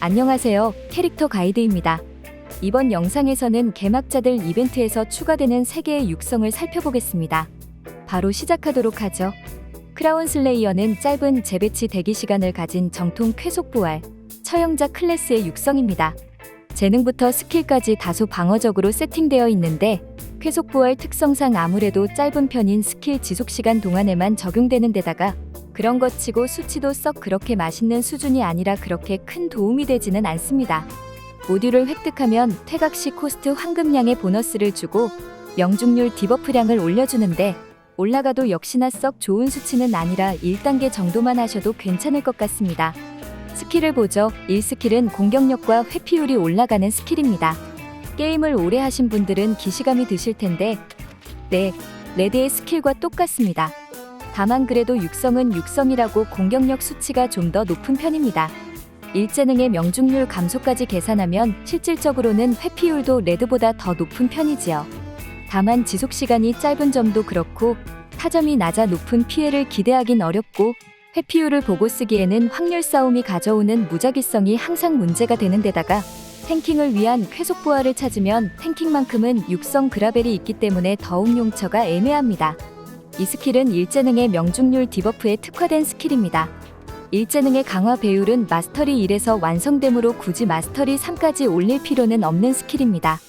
안녕하세요. 캐릭터 가이드입니다. 이번 영상에서는 개막자들 이벤트에서 추가되는 3개의 육성을 살펴보겠습니다. 바로 시작하도록 하죠. 크라운 슬레이어는 짧은 재배치 대기 시간을 가진 정통 쾌속 부활, 처형자 클래스의 육성입니다. 재능부터 스킬까지 다소 방어적으로 세팅되어 있는데 쾌속 부활 특성상 아무래도 짧은 편인 스킬 지속 시간 동안에만 적용되는 데다가 그런 것 치고 수치도 썩 그렇게 맛있는 수준이 아니라 그렇게 큰 도움이 되지는 않습니다. 모듈을 획득하면 퇴각 시 코스트 황금량의 보너스를 주고 명중률 디버프량을 올려주는데 올라가도 역시나 썩 좋은 수치는 아니라 1단계 정도만 하셔도 괜찮을 것 같습니다. 스킬을 보죠. 1스킬은 공격력과 회피율이 올라가는 스킬입니다. 게임을 오래 하신 분들은 기시감이 드실 텐데 네, 레드의 스킬과 똑같습니다. 다만 그래도 육성은 육성이라고 공격력 수치가 좀 더 높은 편입니다. 일재능의 명중률 감소까지 계산하면 실질적으로는 회피율도 레드보다 더 높은 편이지요. 다만 지속 시간이 짧은 점도 그렇고 타점이 낮아 높은 피해를 기대하긴 어렵고 회피율을 보고 쓰기에는 확률 싸움이 가져오는 무작위성이 항상 문제가 되는 데다가 탱킹을 위한 쾌속 부하를 찾으면 탱킹만큼은 육성 그라벨이 있기 때문에 더욱 용처가 애매합니다. 이 스킬은 일재능의 명중률 디버프에 특화된 스킬입니다. 일재능의 강화 배율은 마스터리 1에서 완성됨으로 굳이 마스터리 3까지 올릴 필요는 없는 스킬입니다.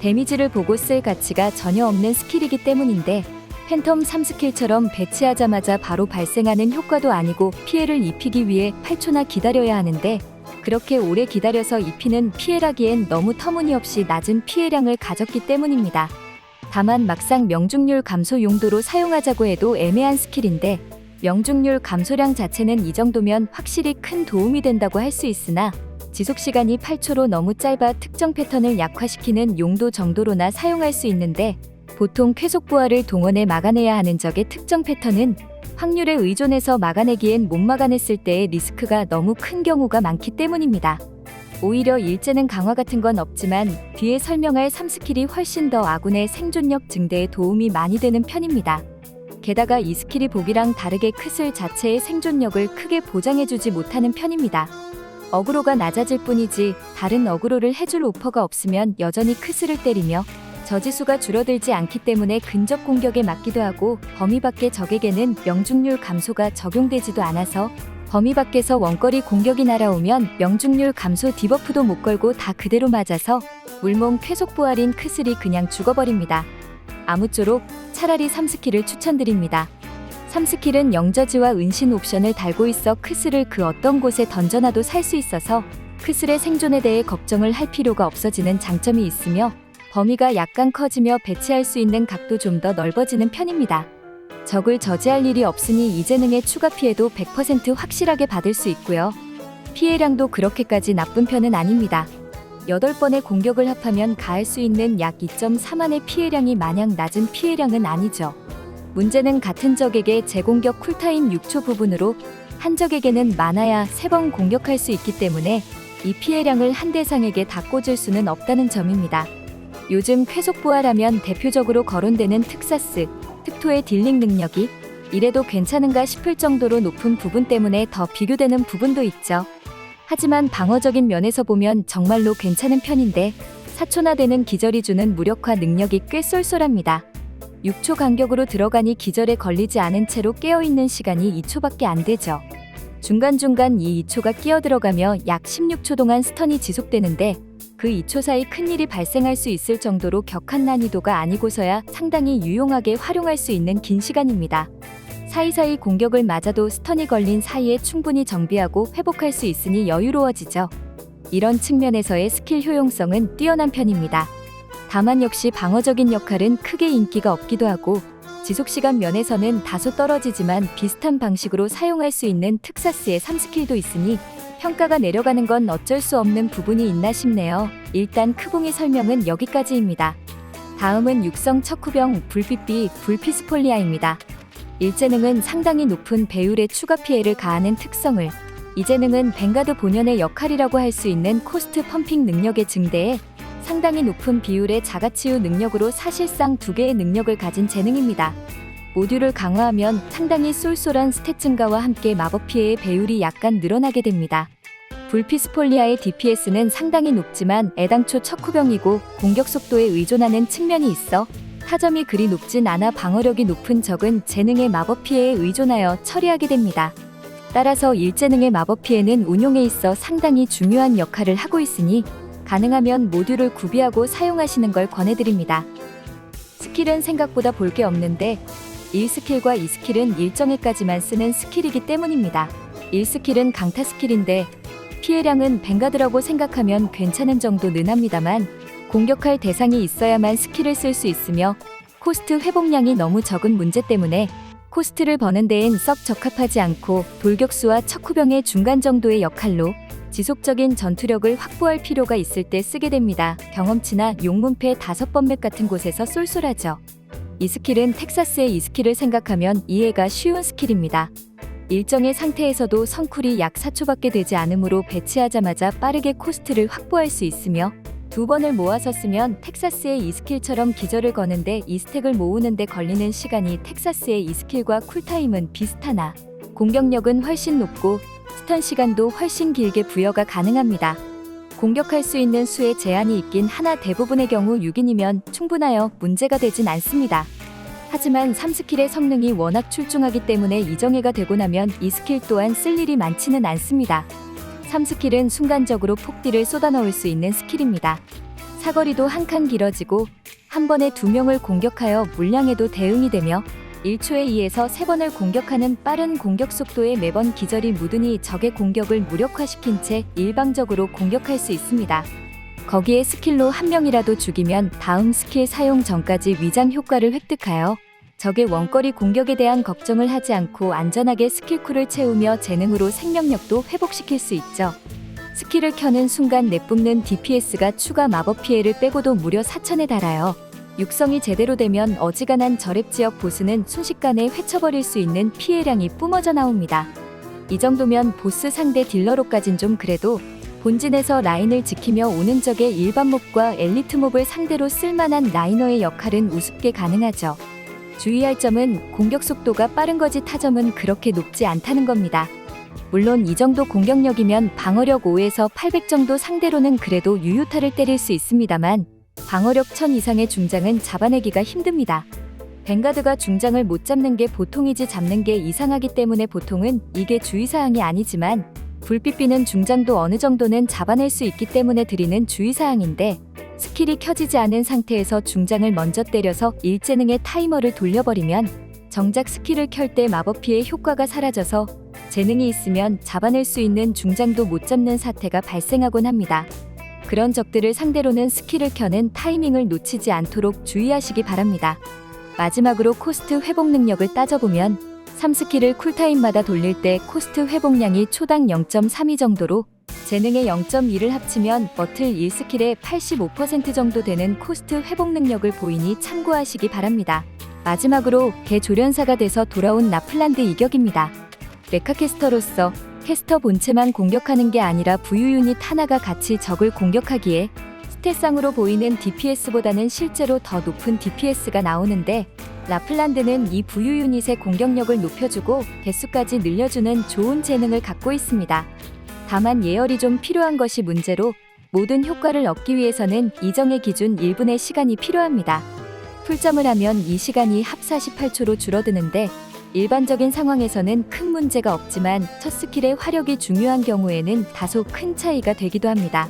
데미지를 보고 쓸 가치가 전혀 없는 스킬이기 때문인데 팬텀 3스킬처럼 배치하자마자 바로 발생하는 효과도 아니고 피해를 입히기 위해 8초나 기다려야 하는데 그렇게 오래 기다려서 입히는 피해라기엔 너무 터무니없이 낮은 피해량을 가졌기 때문입니다. 다만 막상 명중률 감소 용도로 사용하자고 해도 애매한 스킬인데 명중률 감소량 자체는 이 정도면 확실히 큰 도움이 된다고 할 수 있으나 지속 시간이 8초로 너무 짧아 특정 패턴을 약화시키는 용도 정도로나 사용할 수 있는데 보통 쾌속 부하를 동원해 막아내야 하는 적의 특정 패턴은 확률에 의존해서 막아내기엔 못 막아냈을 때의 리스크가 너무 큰 경우가 많기 때문입니다. 오히려 일제는 강화 같은 건 없지만 뒤에 설명할 3스킬이 훨씬 더 아군의 생존력 증대에 도움이 많이 되는 편입니다. 게다가 이 스킬이 보기랑 다르게 크슬 자체의 생존력을 크게 보장해주지 못하는 편입니다. 어그로가 낮아질 뿐이지 다른 어그로를 해줄 오퍼가 없으면 여전히 크슬을 때리며 저지수가 줄어들지 않기 때문에 근접 공격에 맞기도 하고 범위 밖의 적에게는 명중률 감소가 적용되지도 않아서 범위 밖에서 원거리 공격이 날아오면 명중률 감소 디버프도 못 걸고 다 그대로 맞아서 물몸 쾌속 부활인 크슬이 그냥 죽어버립니다. 아무쪼록 차라리 3스킬을 추천드립니다. 3스킬은 영저지와 은신 옵션을 달고 있어 크슬을 그 어떤 곳에 던져놔도 살 수 있어서 크슬의 생존에 대해 걱정을 할 필요가 없어지는 장점이 있으며 범위가 약간 커지며 배치할 수 있는 각도 좀 더 넓어지는 편입니다. 적을 저지할 일이 없으니 이 재능의 추가 피해도 100% 확실하게 받을 수 있고요. 피해량도 그렇게까지 나쁜 편은 아닙니다. 8번의 공격을 합하면 가할 수 있는 약 2.4만의 피해량이 마냥 낮은 피해량은 아니죠. 문제는 같은 적에게 재공격 쿨타임 6초 부분으로 한 적에게는 많아야 3번 공격할 수 있기 때문에 이 피해량을 한 대상에게 다 꽂을 수는 없다는 점입니다. 요즘 쾌속 부활하면 대표적으로 거론되는 특사스, 특토의 딜링 능력이 이래도 괜찮은가 싶을 정도로 높은 부분 때문에 더 비교되는 부분도 있죠. 하지만 방어적인 면에서 보면 정말로 괜찮은 편인데 4초나 되는 기절이 주는 무력화 능력이 꽤 쏠쏠합니다. 6초 간격으로 들어가니 기절에 걸리지 않은 채로 깨어있는 시간이 2초밖에 안 되죠. 중간중간 이 2초가 끼어 들어가며 약 16초 동안 스턴이 지속되는데 그 2초 사이 큰일이 발생할 수 있을 정도로 격한 난이도가 아니고서야 상당히 유용하게 활용할 수 있는 긴 시간입니다. 사이사이 공격을 맞아도 스턴이 걸린 사이에 충분히 정비하고 회복할 수 있으니 여유로워지죠. 이런 측면에서의 스킬 효용성은 뛰어난 편입니다. 다만 역시 방어적인 역할은 크게 인기가 없기도 하고 지속시간 면에서는 다소 떨어지지만 비슷한 방식으로 사용할 수 있는 특사스의 3스킬도 있으니 평가가 내려가는 건 어쩔 수 없는 부분이 있나 싶네요. 일단 크봉이 설명은 여기까지입니다. 다음은 육성 척후병 불빛비 불피스폴리아입니다. 일재능은 상당히 높은 배율의 추가 피해를 가하는 특성을 이재능은 뱅가드 본연의 역할이라고 할 수 있는 코스트 펌핑 능력의 증대에 상당히 높은 비율의 자가치유 능력으로 사실상 두 개의 능력을 가진 재능입니다. 모듈을 강화하면 상당히 쏠쏠한 스탯 증가와 함께 마법 피해의 배율이 약간 늘어나게 됩니다. 불피스폴리아의 DPS는 상당히 높지만 애당초 척후병이고 공격 속도에 의존하는 측면이 있어 타점이 그리 높진 않아 방어력이 높은 적은 재능의 마법 피해에 의존하여 처리하게 됩니다. 따라서 일재능의 마법 피해는 운용에 있어 상당히 중요한 역할을 하고 있으니 가능하면 모듈을 구비하고 사용하시는 걸 권해드립니다. 스킬은 생각보다 볼 게 없는데 1스킬과 2스킬은 일정에까지만 쓰는 스킬이기 때문입니다. 1스킬은 강타 스킬인데 피해량은 뱅가드라고 생각하면 괜찮은 정도 는 합니다만 공격할 대상이 있어야만 스킬을 쓸 수 있으며 코스트 회복량이 너무 적은 문제 때문에 코스트를 버는 데엔 썩 적합하지 않고 돌격수와 척후병의 중간 정도의 역할로 지속적인 전투력을 확보할 필요가 있을 때 쓰게 됩니다. 경험치나 용문패 다섯 번맥 같은 곳에서 쏠쏠하죠. 이 스킬은 텍사스의 이 스킬을 생각하면 이해가 쉬운 스킬입니다. 일정의 상태에서도 성쿨이 약 4초밖에 되지 않으므로 배치하자마자 빠르게 코스트를 확보할 수 있으며 두 번을 모아서 쓰면 텍사스의 이 스킬처럼 기절을 거는데 이 스택을 모으는데 걸리는 시간이 텍사스의 이 스킬과 쿨타임은 비슷하나 공격력은 훨씬 높고 스턴 시간도 훨씬 길게 부여가 가능합니다. 공격할 수 있는 수에 제한이 있긴 하나 대부분의 경우 6인이면 충분하여 문제가 되진 않습니다. 하지만 3스킬의 성능이 워낙 출중하기 때문에 이정예가 되고 나면 이 스킬 또한 쓸 일이 많지는 않습니다. 3스킬은 순간적으로 폭딜을 쏟아넣을 수 있는 스킬입니다. 사거리도 한 칸 길어지고 한 번에 두 명을 공격하여 물량에도 대응이 되며 1초에 2에서 3번을 공격하는 빠른 공격 속도에 매번 기절이 묻으니 적의 공격을 무력화시킨 채 일방적으로 공격할 수 있습니다. 거기에 스킬로 한 명이라도 죽이면 다음 스킬 사용 전까지 위장 효과를 획득하여 적의 원거리 공격에 대한 걱정을 하지 않고 안전하게 스킬쿨을 채우며 재능으로 생명력도 회복시킬 수 있죠. 스킬을 켜는 순간 내뿜는 DPS가 추가 마법 피해를 빼고도 무려 4천에 달하여 육성이 제대로 되면 어지간한 저랩 지역 보스는 순식간에 회쳐버릴 수 있는 피해량이 뿜어져 나옵니다. 이 정도면 보스 상대 딜러로까진 좀 그래도 본진에서 라인을 지키며 오는 적의 일반 몹과 엘리트 몹을 상대로 쓸만한 라이너의 역할은 우습게 가능하죠. 주의할 점은 공격 속도가 빠른 거지 타점은 그렇게 높지 않다는 겁니다. 물론 이 정도 공격력이면 방어력 5에서 800 정도 상대로는 그래도 유효타를 때릴 수 있습니다만 방어력 1000 이상의 중장은 잡아내기가 힘듭니다. 뱅가드가 중장을 못 잡는 게 보통이지 잡는 게 이상하기 때문에 보통은 이게 주의사항이 아니지만 불빛비는 중장도 어느 정도는 잡아낼 수 있기 때문에 드리는 주의사항인데 스킬이 켜지지 않은 상태에서 중장을 먼저 때려서 일재능의 타이머를 돌려버리면 정작 스킬을 켤 때 마법 피해 효과가 사라져서 재능이 있으면 잡아낼 수 있는 중장도 못 잡는 사태가 발생하곤 합니다. 그런 적들을 상대로는 스킬을 켜는 타이밍을 놓치지 않도록 주의하시기 바랍니다. 마지막으로 코스트 회복 능력을 따져보면 3스킬을 쿨타임마다 돌릴 때 코스트 회복량이 초당 0.32 정도로 재능의 0.2를 합치면 버틀 1스킬의 85% 정도 되는 코스트 회복 능력을 보이니 참고하시기 바랍니다. 마지막으로 개 조련사가 돼서 돌아온 나플란드 이격입니다. 메카캐스터로서 캐스터 본체만 공격하는 게 아니라 부유 유닛 하나가 같이 적을 공격하기에 스탯상으로 보이는 DPS보다는 실제로 더 높은 DPS가 나오는데 라플란드는 이 부유 유닛의 공격력을 높여주고 개수까지 늘려주는 좋은 재능을 갖고 있습니다. 다만 예열이 좀 필요한 것이 문제로 모든 효과를 얻기 위해서는 이정의 기준 1분의 시간이 필요합니다. 풀점을 하면 이 시간이 합 48초로 줄어드는데 일반적인 상황에서는 큰 문제가 없지만 첫 스킬의 화력이 중요한 경우에는 다소 큰 차이가 되기도 합니다.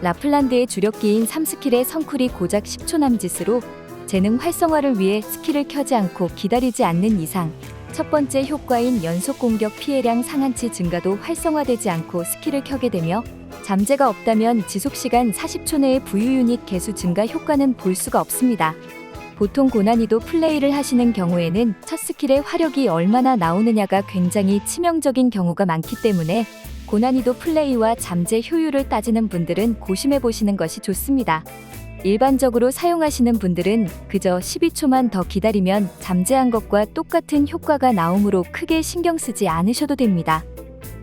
라플란드의 주력기인 3스킬의 성쿨이 고작 10초 남짓으로 재능 활성화를 위해 스킬을 켜지 않고 기다리지 않는 이상 첫 번째 효과인 연속 공격 피해량 상한치 증가도 활성화되지 않고 스킬을 켜게 되며 잠재가 없다면 지속시간 40초 내의 부유 유닛 개수 증가 효과는 볼 수가 없습니다. 보통 고난이도 플레이를 하시는 경우에는 첫 스킬의 화력이 얼마나 나오느냐가 굉장히 치명적인 경우가 많기 때문에 고난이도 플레이와 잠재 효율을 따지는 분들은 고심해 보시는 것이 좋습니다. 일반적으로 사용하시는 분들은 그저 12초만 더 기다리면 잠재한 것과 똑같은 효과가 나오므로 크게 신경 쓰지 않으셔도 됩니다.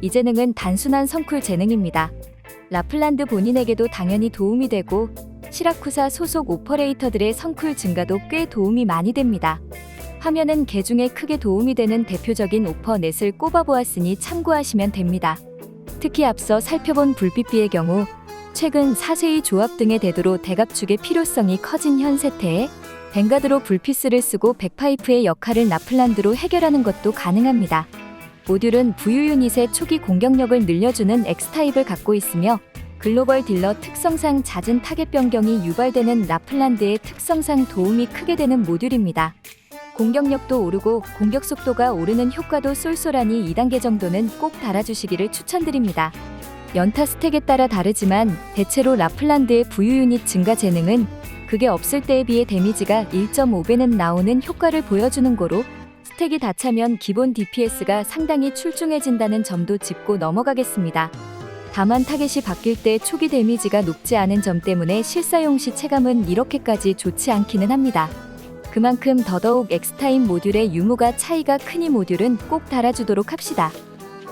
이 재능은 단순한 성쿨 재능입니다. 라플란드 본인에게도 당연히 도움이 되고 시라쿠사 소속 오퍼레이터들의 성쿨 증가도 꽤 도움이 많이 됩니다. 화면은 개 중에 크게 도움이 되는 대표적인 오퍼넷을 꼽아보았으니 참고하시면 됩니다. 특히 앞서 살펴본 불빛비의 경우 최근 사세이 조합 등의 대도로 대갑축의 필요성이 커진 현 세태에 벵가드로 불피스를 쓰고 백파이프의 역할을 나플란드로 해결하는 것도 가능합니다. 모듈은 부유 유닛의 초기 공격력을 늘려주는 X타입을 갖고 있으며 글로벌 딜러 특성상 잦은 타겟 변경이 유발되는 나플란드의 특성상 도움이 크게 되는 모듈입니다. 공격력도 오르고 공격 속도가 오르는 효과도 쏠쏠하니 2단계 정도는 꼭 달아주시기를 추천드립니다. 연타 스택에 따라 다르지만 대체로 라플란드의 부유 유닛 증가 재능은 그게 없을 때에 비해 데미지가 1.5배는 나오는 효과를 보여주는 거로 스택이 다 차면 기본 DPS가 상당히 출중해진다는 점도 짚고 넘어가겠습니다. 다만 타겟이 바뀔 때 초기 데미지가 높지 않은 점 때문에 실사용 시 체감은 이렇게까지 좋지 않기는 합니다. 그만큼 더더욱 엑스타임 모듈의 유무가 차이가 크니 모듈은 꼭 달아주도록 합시다.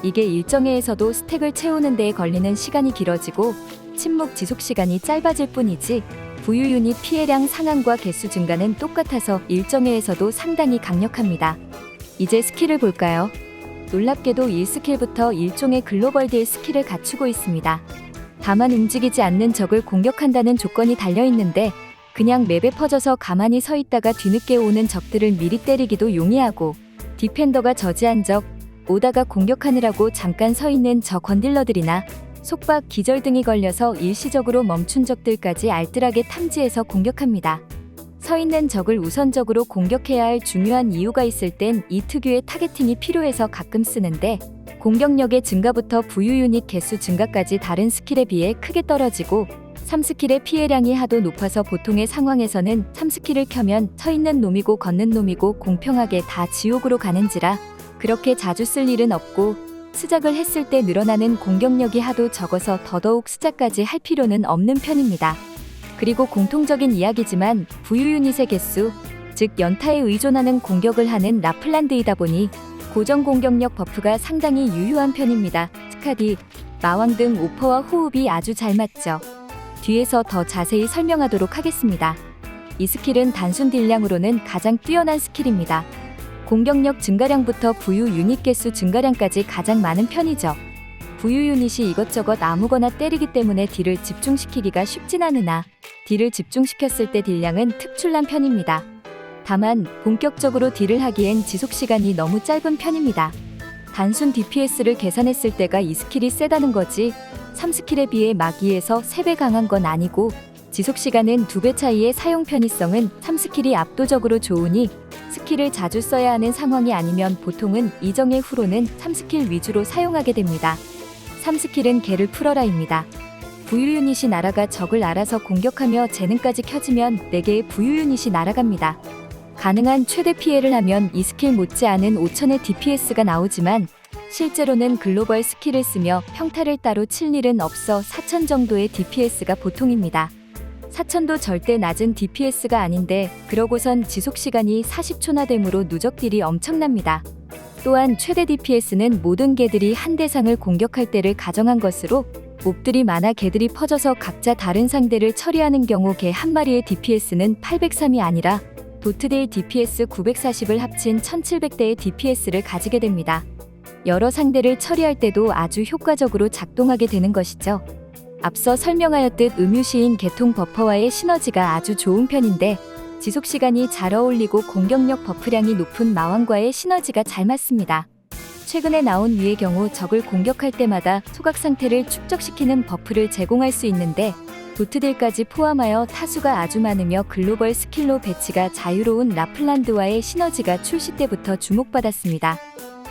이게 일정회에서도 스택을 채우는 데에 걸리는 시간이 길어지고 침묵 지속 시간이 짧아질 뿐이지 부유 유닛 피해량 상한과 개수 증가는 똑같아서 일정회에서도 상당히 강력합니다. 이제 스킬을 볼까요? 놀랍게도 1스킬부터 일종의 글로벌 딜 스킬을 갖추고 있습니다. 다만 움직이지 않는 적을 공격한다는 조건이 달려 있는데 그냥 맵에 퍼져서 가만히 서 있다가 뒤늦게 오는 적들을 미리 때리기도 용이하고 디펜더가 저지한 적, 오다가 공격하느라고 잠깐 서 있는 저 건딜러들이나 속박, 기절 등이 걸려서 일시적으로 멈춘 적들까지 알뜰하게 탐지해서 공격합니다. 서 있는 적을 우선적으로 공격해야 할 중요한 이유가 있을 땐 이 특유의 타겟팅이 필요해서 가끔 쓰는데 공격력의 증가부터 부유 유닛 개수 증가까지 다른 스킬에 비해 크게 떨어지고 3스킬의 피해량이 하도 높아서 보통의 상황에서는 3스킬을 켜면 서 있는 놈이고 걷는 놈이고 공평하게 다 지옥으로 가는지라 그렇게 자주 쓸 일은 없고 스작을 했을 때 늘어나는 공격력이 하도 적어서 더더욱 스작까지 할 필요는 없는 편입니다. 그리고 공통적인 이야기지만 부유 유닛의 개수, 즉 연타에 의존하는 공격을 하는 라플란드이다 보니 고정 공격력 버프가 상당히 유효한 편입니다. 스카디, 마왕 등 오퍼와 호흡이 아주 잘 맞죠. 뒤에서 더 자세히 설명하도록 하겠습니다. 이 스킬은 단순 딜량으로는 가장 뛰어난 스킬입니다. 공격력 증가량부터 부유 유닛 개수 증가량까지 가장 많은 편이죠. 부유 유닛이 이것저것 아무거나 때리기 때문에 딜을 집중시키기가 쉽진 않으나 딜을 집중시켰을 때 딜량은 특출난 편입니다. 다만 본격적으로 딜을 하기엔 지속 시간이 너무 짧은 편입니다. 단순 DPS를 계산했을 때가 이 스킬이 세다는 거지 3스킬에 비해 마기에서 3배 강한 건 아니고 지속 시간은 2배 차이의 사용 편의성은 3스킬이 압도적으로 좋으니 스킬을 자주 써야 하는 상황이 아니면 보통은 이정의 후로는 3스킬 위주로 사용하게 됩니다. 3스킬은 개를 풀어라입니다. 부유 유닛이 날아가 적을 알아서 공격하며 재능까지 켜지면 4개의 부유 유닛이 날아갑니다. 가능한 최대 피해를 하면 이 스킬 못지않은 5000의 DPS가 나오지만 실제로는 글로벌 스킬을 쓰며 평타를 따로 칠 일은 없어 4000 정도의 DPS가 보통입니다. 4000도 절대 낮은 DPS가 아닌데 그러고선 지속 시간이 40초나 되므로 누적 딜이 엄청납니다. 또한 최대 DPS는 모든 개들이 한 대상을 공격할 때를 가정한 것으로 몹들이 많아 개들이 퍼져서 각자 다른 상대를 처리하는 경우 개 한 마리의 DPS는 803이 아니라 도트데이 DPS 940을 합친 1700대의 DPS를 가지게 됩니다. 여러 상대를 처리할 때도 아주 효과적으로 작동하게 되는 것이죠. 앞서 설명하였듯 음유시인 개통 버퍼와의 시너지가 아주 좋은 편인데 지속 시간이 잘 어울리고 공격력 버프량이 높은 마왕과의 시너지가 잘 맞습니다. 최근에 나온 위의 경우 적을 공격할 때마다 소각 상태를 축적시키는 버프를 제공할 수 있는데 도트들까지 포함하여 타수가 아주 많으며 글로벌 스킬로 배치가 자유로운 라플란드와의 시너지가 출시 때부터 주목받았습니다.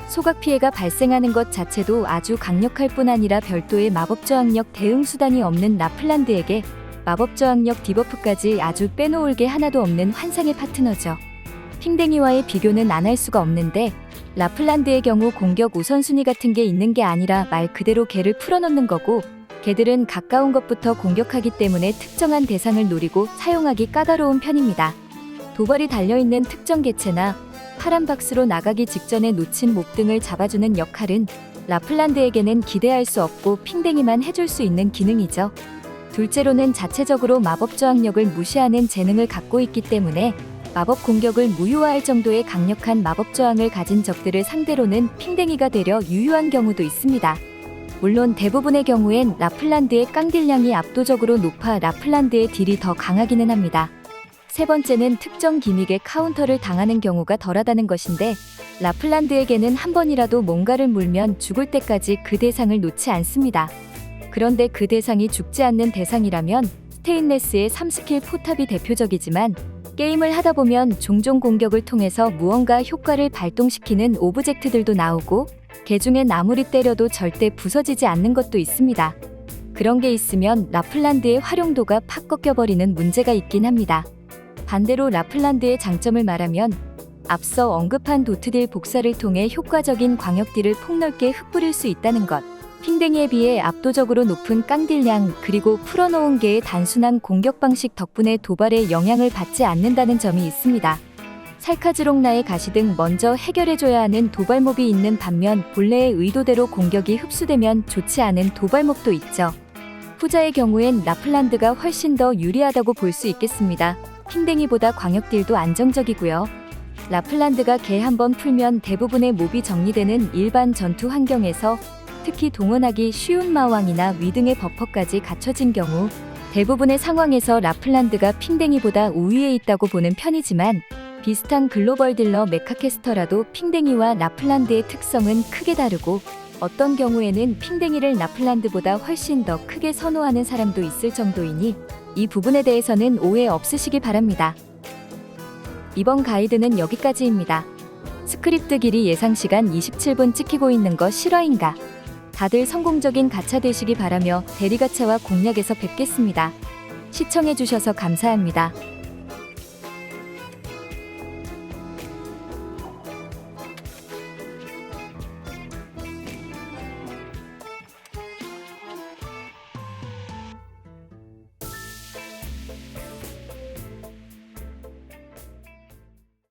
소각 피해가 발생하는 것 자체도 아주 강력할 뿐 아니라 별도의 마법 저항력 대응 수단이 없는 라플란드에게 마법 저항력 디버프까지 아주 빼놓을 게 하나도 없는 환상의 파트너죠. 핑댕이와의 비교는 안 할 수가 없는데 라플란드의 경우 공격 우선순위 같은 게 있는 게 아니라 말 그대로 개를 풀어놓는 거고 개들은 가까운 것부터 공격하기 때문에 특정한 대상을 노리고 사용하기 까다로운 편입니다. 도발이 달려있는 특정 개체나 파란 박스로 나가기 직전에 놓친 목 등을 잡아주는 역할은 라플란드에게는 기대할 수 없고 핑댕이만 해줄 수 있는 기능이죠. 둘째로는 자체적으로 마법 저항력을 무시하는 재능을 갖고 있기 때문에 마법 공격을 무효화할 정도의 강력한 마법 저항을 가진 적들을 상대로는 핑댕이가 되려 유효한 경우도 있습니다. 물론 대부분의 경우엔 라플란드의 깡딜량이 압도적으로 높아 라플란드의 딜이 더 강하기는 합니다. 세 번째는 특정 기믹에 카운터를 당하는 경우가 덜하다는 것인데 라플란드에게는 한 번이라도 뭔가를 물면 죽을 때까지 그 대상을 놓지 않습니다. 그런데 그 대상이 죽지 않는 대상이라면 스테인레스의 3스킬 포탑이 대표적이지만 게임을 하다 보면 종종 공격을 통해서 무언가 효과를 발동시키는 오브젝트들도 나오고 개 중엔 아무리 때려도 절대 부서지지 않는 것도 있습니다. 그런 게 있으면 라플란드의 활용도가 팍 꺾여버리는 문제가 있긴 합니다. 반대로 라플란드의 장점을 말하면 앞서 언급한 도트딜 복사를 통해 효과적인 광역딜을 폭넓게 흩뿌릴 수 있다는 것. 핑댕이에 비해 압도적으로 높은 깡딜량 그리고 풀어놓은 개의 단순한 공격 방식 덕분에 도발에 영향을 받지 않는다는 점이 있습니다. 살카즈롱나의 가시 등 먼저 해결해줘야 하는 도발몹이 있는 반면 본래의 의도대로 공격이 흡수되면 좋지 않은 도발몹도 있죠. 후자의 경우엔 라플란드가 훨씬 더 유리하다고 볼 수 있겠습니다. 핑댕이보다 광역딜도 안정적이고요. 라플란드가 개 한 번 풀면 대부분의 몹이 정리되는 일반 전투 환경에서 특히 동원하기 쉬운 마왕이나 위등의 버퍼까지 갖춰진 경우 대부분의 상황에서 라플란드가 핑댕이보다 우위에 있다고 보는 편이지만 비슷한 글로벌 딜러 메카캐스터라도 핑댕이와 라플란드의 특성은 크게 다르고 어떤 경우에는 핑댕이를 라플란드보다 훨씬 더 크게 선호하는 사람도 있을 정도이니 이 부분에 대해서는 오해 없으시기 바랍니다. 이번 가이드는 여기까지입니다. 스크립트 길이 예상 시간 27분 찍히고 있는 거 실화인가? 다들 성공적인 가차 되시기 바라며 대리가차와 공략에서 뵙겠습니다. 시청해주셔서 감사합니다.